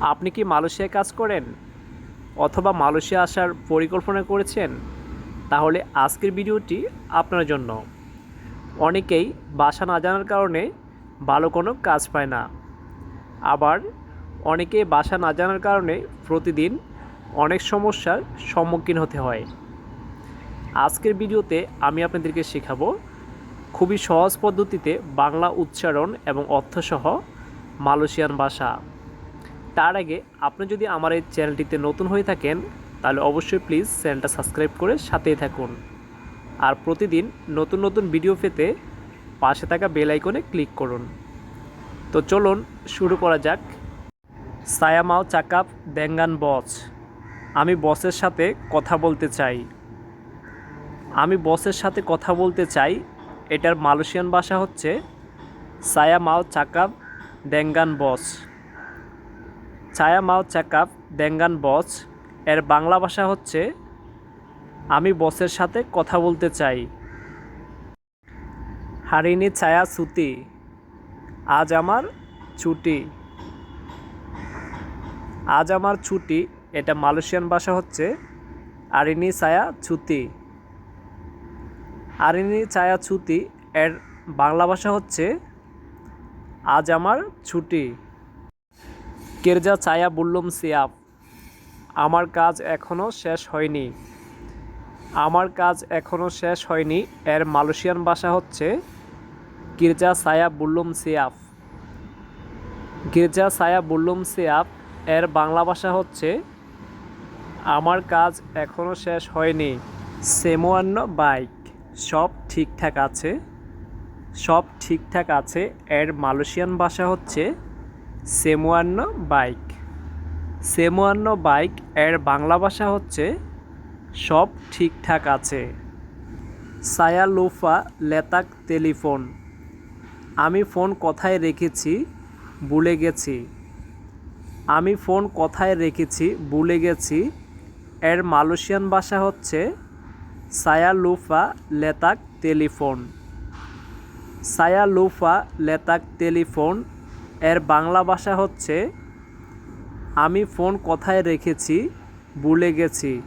আপনি কি মালয়েশিয়ায় কাজ করেন? অথবা মালয়েশিয়া আসার পরিকল্পনা করেছেন? তাহলে আজকের ভিডিওটি আপনার জন্য। অনেকেই বাসা না জানার কারণে ভালো কোনো কাজ পায় না। আবার অনেকেই বাসা না জানার কারণে প্রতিদিন অনেক সমস্যার সম্মুখীন হতে হয়। আজকের ভিডিওতে আমি আপনাদেরকে শেখাবো খুবই সহজ পদ্ধতিতে বাংলা উচ্চারণ এবং অর্থসহ মালয়েশিয়ান ভাষা। তার আগে আপনি যদি আমার এই চ্যানেলটিতে নতুন হয়ে থাকেন, তাহলে অবশ্যই প্লিজ চ্যানেলটা সাবস্ক্রাইব করে সাথেই থাকুন। আর প্রতিদিন নতুন নতুন ভিডিও পেতে পাশে থাকা বেল আইকনে ক্লিক করুন। তো চলুন শুরু করা যাক। সায়ামাও চাকাপ দেঙ্গান বস। আমি বসের সাথে কথা বলতে চাই। আমি বসের সাথে কথা বলতে চাই, এটার মালয়েশিয়ান ভাষা হচ্ছে সায়া মাও চাকাপ দেঙ্গান বস। ছায়া মাও চাকাপ দেঙ্গান বস, এর বাংলা ভাষা হচ্ছে, আমি বসের সাথে কথা বলতে চাই। হারিনি ছায়া সুতি, আজ আমার ছুটি। আজ আমার ছুটি, এটা মালয়েশিয়ান ভাষা হচ্ছে আরিনি ছায়া ছুতি। আরিনি ছায়া ছুতি, এর বাংলা ভাষা হচ্ছে, আজ আমার ছুটি। কেরজা ছায়া বুল্লুম সিয়াপ আমার কাজ এখনও শেষ হয়নি। আমার কাজ এখনও শেষ হয়নি। এর মালয়েশিয়ান ভাষা হচ্ছে গির্জা সায়া বুল্লুম সিয়াফ গির্জা সায়া বুল্লুম সিয়াফ এর বাংলা ভাষা হচ্ছে আমার কাজ এখনও শেষ হয়নি। সেমোয়ান্ন বাইক, সব ঠিকঠাক আছে? সব ঠিকঠাক আছে। এর মালয়েশিয়ান ভাষা হচ্ছে সেমোয়ান্ন বাইক। সেমোয়ান্ন বাইক এর বাংলা ভাষা হচ্ছে সব ঠিকঠাক আছে। সায়া লুফা লেতাক টেলিফোন। আমি ফোন কথায় রেখেছি ভুলে গেছি। আমি ফোন কথায় রেখেছি ভুলে গেছি। এর মালয়েশিয়ান ভাষা হচ্ছে সায়া লুফা লেতাক টেলিফোন। সায়া লুফা লেতাক টেলিফোন এর বাংলা ভাষা হচ্ছে আমি ফোন কোথায় রেখেছি? ভুলে গেছি।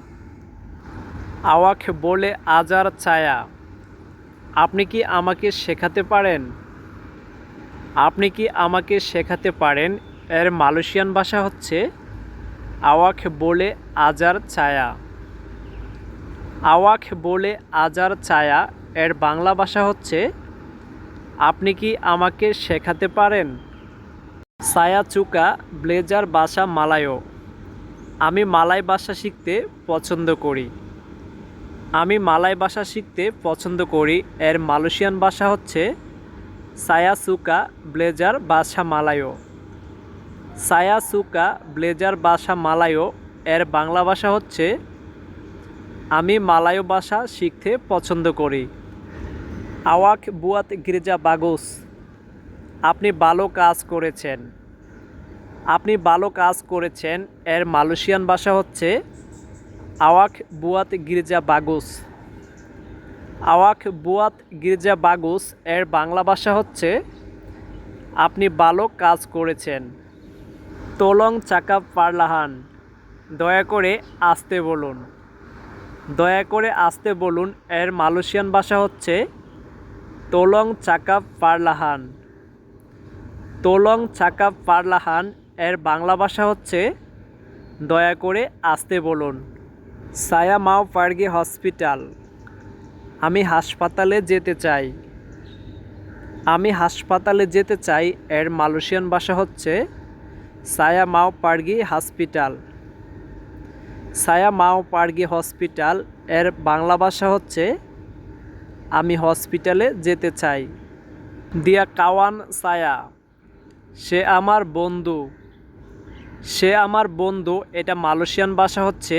আওয়াক বলে আজার ছায়া। আপনি কি আমাকে শেখাতে পারেন? আপনি কি আমাকে শেখাতে পারেন? এর মালয়েশিয়ান ভাষা হচ্ছে আওয়াক বলে আজার ছায়া। আওয়াক বলে আজার ছায়া। এর বাংলা ভাষা হচ্ছে, আপনি কি আমাকে শেখাতে পারেন? সায়া চুকা ব্লেজার বাসা মালায়ো। আমি মালায় ভাষা শিখতে পছন্দ করি। আমি মালায় ভাষা শিখতে পছন্দ করি। এর মালয়েশিয়ান ভাষা হচ্ছে সায়া সুকা ব্লেজার বাসা মালায়ো। সায়া সুকা ব্লেজার বাসা মালায়ো, এর বাংলা ভাষা হচ্ছে আমি মালায়ো ভাষা শিখতে পছন্দ করি। আওয়াক বুয়াত গির্জা বাগুস। আপনি ভালো কাজ করেছেন। আপনি ভালো কাজ করেছেন। এর মালয়েশিয়ান ভাষা হচ্ছে আওয়াক বুয়াত গির্জা বাগুস। আওয়াক বুয়াত গির্জা বাগুস এর বাংলা ভাষা হচ্ছে আপনি ভালো কাজ করেছেন। তোলং চাকা পারলাহান। দয়া করে আসতে বলুন। দয়া করে আসতে বলুন। এর মালয়েশিয়ান ভাষা হচ্ছে তোলং চাকা পারলাহান। তোলং চাকা পারলাহান, এর বাংলা ভাষা হচ্ছে, দয়া করে আসতে বলুন। সায়া মাও পার্গি হসপিটাল। আমি হাসপাতালে যেতে চাই। আমি হাসপাতালে যেতে চাই, এর মালয়েশিয়ান ভাষা হচ্ছে, সায়া মাও পার্গি হসপিটাল। সায়া মাও পার্গি হসপিটাল, এর বাংলা ভাষা হচ্ছে, আমি হসপিটালে যেতে চাই। দিয়া কাওয়ান সায়া। সে আমার বন্ধু। সে আমার বন্ধু, এটা মালয়েশিয়ান ভাষা হচ্ছে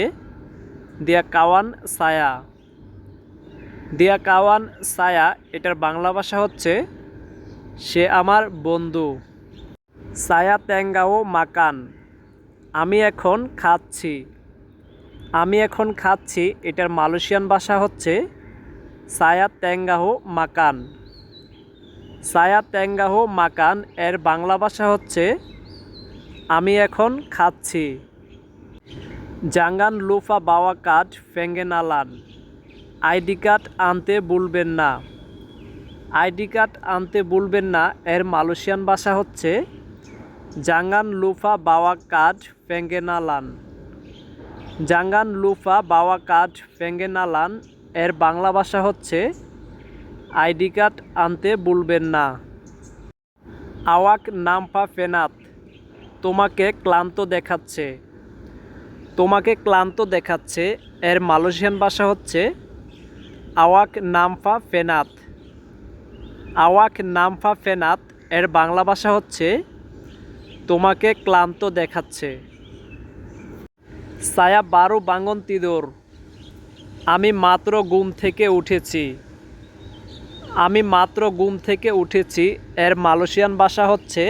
দিয়া কাওয়ান সায়া। দিয়া কাওয়ান সায়া, এটার বাংলা ভাষা হচ্ছে সে আমার বন্ধু। সায়া ত্যাঙ্গাও মাকান। আমি এখন খাচ্ছি। আমি এখন খাচ্ছি, এটার মালয়েশিয়ান ভাষা হচ্ছে সায়া ত্যাঙ্গাহ মাকান। সায়া ত্যাঙ্গাহ মাকান এর বাংলা ভাষা হচ্ছে, আমি এখন খাচ্ছি। জাঙ্গান লুফা বাওয়া কাঠ ফেঙ্গেনালান আইডি কার্ড আনতে ভুলবেন না। আইডি কার্ড আনতে ভুলবেন না এর মালয়েশিয়ান ভাষা হচ্ছে, জাঙ্গান লুফা বাওয়া কাঠ ফেঙ্গেনালান জাঙ্গান লুফা বাওয়া কাঠ ফেঙ্গেনালান এর বাংলা ভাষা হচ্ছে আইডি কার্ড আনতে ভুলবেন না। আওয়াক নামফা ফেনাত, তোমাকে ক্লান্ত দেখাচ্ছে। তোমাকে ক্লান্ত দেখাচ্ছে, এর মালয়েশিয়ান ভাষা হচ্ছে আওয়াক নামফা ফেনাত। আওয়াক নামফা ফেনাত, এর বাংলা ভাষা হচ্ছে তোমাকে ক্লান্ত দেখাচ্ছে। সায়া বারো বাঙ্গন তিদোর, আমি মাত্র ঘুম থেকে উঠেছি। আমি মাত্র গুম থেকে উঠেছি। এর মালয়েশিয়ান ভাষা হচ্ছে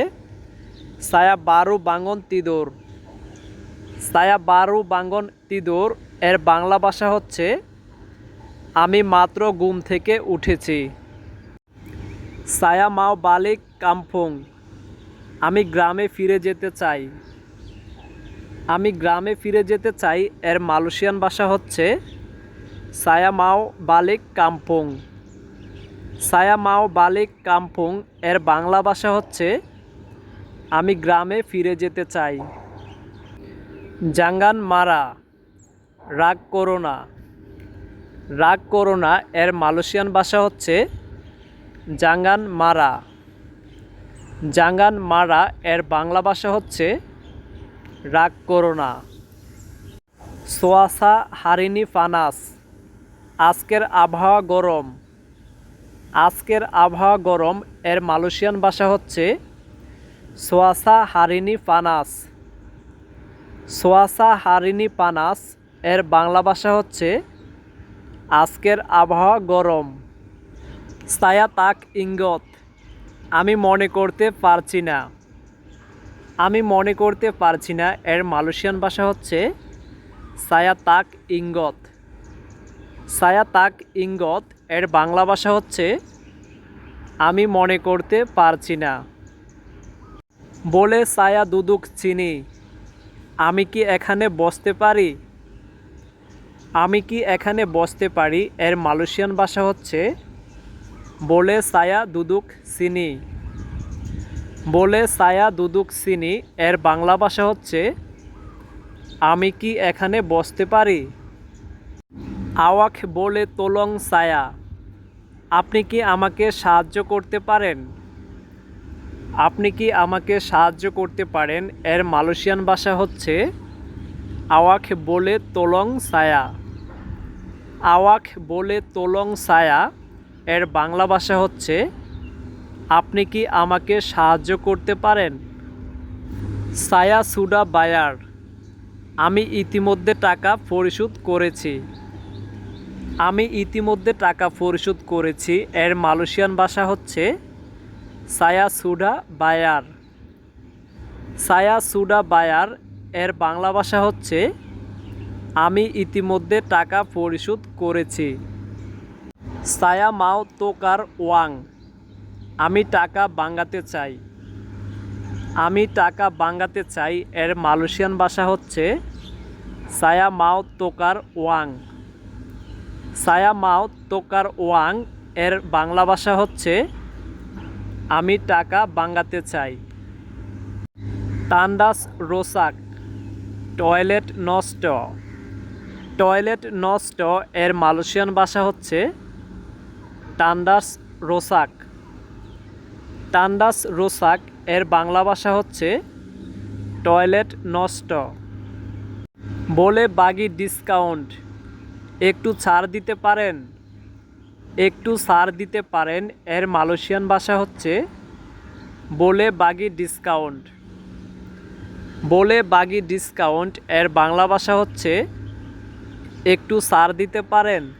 সায়া বারু বাঙ্গন তিদোর। সায়া বারু বাঙ্গন তিদোর, এর বাংলা ভাষা হচ্ছে আমি মাত্র গুম থেকে উঠেছি। সায়া মাও বালিক কামফুং। আমি গ্রামে ফিরে যেতে চাই। আমি গ্রামে ফিরে যেতে চাই, এর মালয়েশিয়ান ভাষা হচ্ছে সায়া মাও বালিক কামপুং সায়া মাও বালিক কামপুং এর বাংলা ভাষা হচ্ছে, আমি গ্রামে ফিরে যেতে চাই। জাঙ্গান মারা, রাগ করো না। রাগ করো না এর মালয়েশিয়ান ভাষা হচ্ছে, জাঙ্গান মারা। জাঙ্গান মারা এর বাংলা ভাষা হচ্ছে, রাগ করো না। সোয়াসা হারিনি ফানাস। আজকের আবহাওয়া গরম। আজকের আবহাওয়া গরম, এর মালয়েশিয়ান ভাষা হচ্ছে সোয়াসা হারিনি পানাস। সোয়াসা হারিনি পানাস, এর বাংলা ভাষা হচ্ছে আজকের আবহাওয়া গরম। সায়া তাক ইঙ্গত, আমি মনে করতে পারছি না। আমি মনে করতে পারছি না, এর মালয়েশিয়ান ভাষা হচ্ছে সায়া তাক ইঙ্গত। সায়া তাক ইঙ্গত, এর বাংলা ভাষা হচ্ছে, আমি মনে করতে পারছি না। বলে সায়া দুদুক চিনি, আমি কি এখানে বসতে পারি? আমি কি এখানে বসতে পারি? এর মালয়েশিয়ান ভাষা হচ্ছে, বলে সায়া দুদুক চিনি। বলে সায়া দুদুক চিনি, এর বাংলা ভাষা হচ্ছে, আমি কি এখানে বসতে পারি? আওয়াক বলে তোলং সায়া আপনি কি আমাকে সাহায্য করতে পারেন? আপনি কি আমাকে সাহায্য করতে পারেন? এর মালয়েশিয়ান ভাষা হচ্ছে আওয়াক বলে তোলং সায়া আওয়াক বলে তোলং সায়া এর বাংলা ভাষা হচ্ছে, আপনি কি আমাকে সাহায্য করতে পারেন? সায়া সুডা বায়ার। আমি ইতিমধ্যে টাকা পরিশোধ করেছি। আমি ইতিমধ্যে টাকা পরিশোধ করেছি। এর মালয়েশিয়ান ভাষা হচ্ছে সায়া সুডা বায়ার। সায়া সুডা বায়ার, এর বাংলা ভাষা হচ্ছে আমি ইতিমধ্যে টাকা পরিশোধ করেছি। সায়া মাও তোকার ওয়াং, আমি টাকা বাঙ্গাতে চাই। আমি টাকা বাঙ্গাতে চাই, এর মালয়েশিয়ান ভাষা হচ্ছে সায়া মাও তোকার ওয়াং। সায়া মাও তোকার ওয়াং এর বাংলা ভাষা হচ্ছে, আমি টাকা বাঙ্গাতে চাই। তান্ডাস রোসাক, টয়লেট নষ্ট। টয়লেট নষ্ট এর মালয়েশিয়ান ভাষা হচ্ছে টান্ডাস রোসাক। টান্ডাস রোসাক এর বাংলা ভাষা হচ্ছে, টয়লেট নষ্ট। বলে বাগি ডিসকাউন্ট। একটু ছাড় দিতে পারেন? একটু ছাড় দিতে পারেন। এর মালয়েশিয়ান ভাষা হচ্ছে বলে বাগি ডিসকাউন্ট। বলে বাগি ডিসকাউন্ট। এর বাংলা ভাষা হচ্ছে একটু ছাড় দিতে পারেন।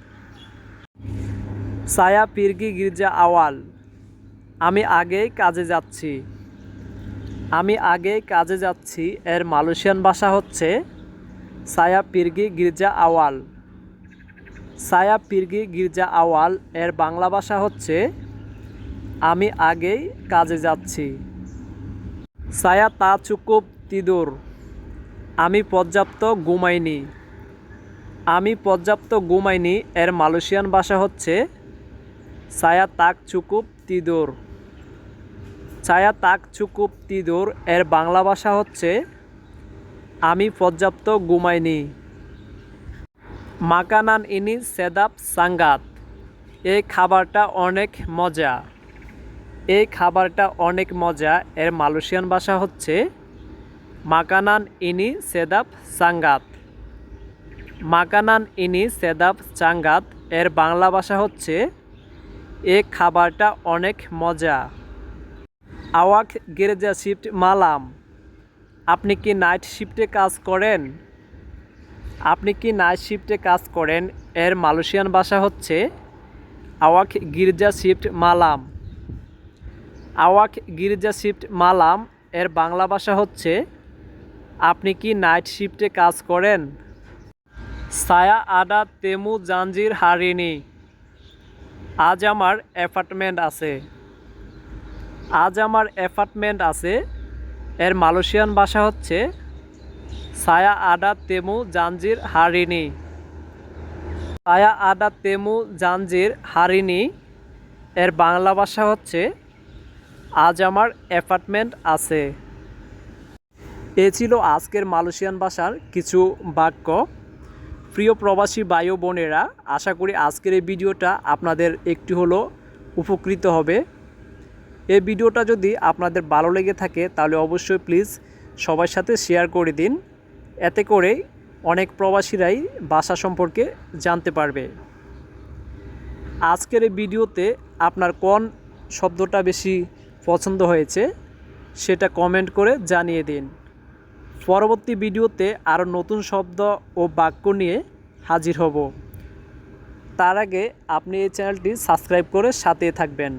সায়া পিরগি গির্জা আওয়াল। আমি আগেই কাজে যাচ্ছি। আমি আগেই কাজে যাচ্ছি। এর মালয়েশিয়ান ভাষা হচ্ছে সায়া পিরগি গির্জা আওয়াল। সায়া পিরগি গির্জা আওয়াল এর বাংলা ভাষা হচ্ছে, আমি আগেই কাজে যাচ্ছি। সায়া তা চুকুপ তিদুর, আমি পর্যাপ্ত ঘুমাইনি আমি পর্যাপ্ত ঘুমাইনি এর মালয়েশিয়ান ভাষা হচ্ছে ছায়া তাক চুকুপ তিদুর। ছায়া তাক চুকুপ তিদুর এর বাংলা ভাষা হচ্ছে, আমি পর্যাপ্ত ঘুমাইনি মাকানান ইনি সেদাপ সাঙ্গাত। এই খাবারটা অনেক মজা। এই খাবারটা অনেক মজা। এর মালয়েশিয়ান ভাষা হচ্ছে মাকানান ইনি সেদাপ সাঙ্গাত। মাকানান ইনি সেদাপ চাঙ্গাত এর বাংলা ভাষা হচ্ছে এ খাবারটা অনেক মজা। আওয়াক গেরেজা শিফট মালাম। আপনি কি নাইট শিফটে কাজ করেন? আপনি কি নাইট শিফটে কাজ করেন? এর মালয়েশিয়ান ভাষা হচ্ছে আওয়াক গির্জা শিফট মালাম। আওয়াক গির্জা শিফট মালাম, এর বাংলা ভাষা হচ্ছে আপনি কি নাইট শিফটে কাজ করেন? সায়া আডা তেমু জাঞ্জির হারিনি আজ আমার অ্যাপার্টমেন্ট আছে। আজ আমার অ্যাপার্টমেন্ট আছে। এর মালয়েশিয়ান ভাষা হচ্ছে সায়া আডা তেমু, জাঞ্জির হারিনি সায়া আডা তেমু, জাঞ্জির হারিনি এর বাংলা ভাষা হচ্ছে, আজ আমার অ্যাপার্টমেন্ট আছে। এ ছিল আজকের মালয়েশিয়ান ভাষার কিছু বাক্য। প্রিয় প্রবাসী বায়ু বোনেরা, আশা করি আজকের এই ভিডিওটা আপনাদের একটি হলো উপকৃত হবে। এই ভিডিওটা যদি আপনাদের ভালো লেগে থাকে, তাহলে অবশ্যই প্লিজ সবার সাথে শেয়ার করে দিন। এতে করে অনেক প্রবাসীরাই ভাষা সম্পর্কে জানতে পারবে। আজকের এই ভিডিওতে আপনার কোন শব্দটা বেশি পছন্দ হয়েছে সেটা কমেন্ট করে জানিয়ে দিন। পরবর্তী ভিডিওতে আরও নতুন শব্দ ও বাক্য নিয়ে হাজির হব। তার আগে আপনি এই চ্যানেলটি সাবস্ক্রাইব করে সাথে থাকবেন।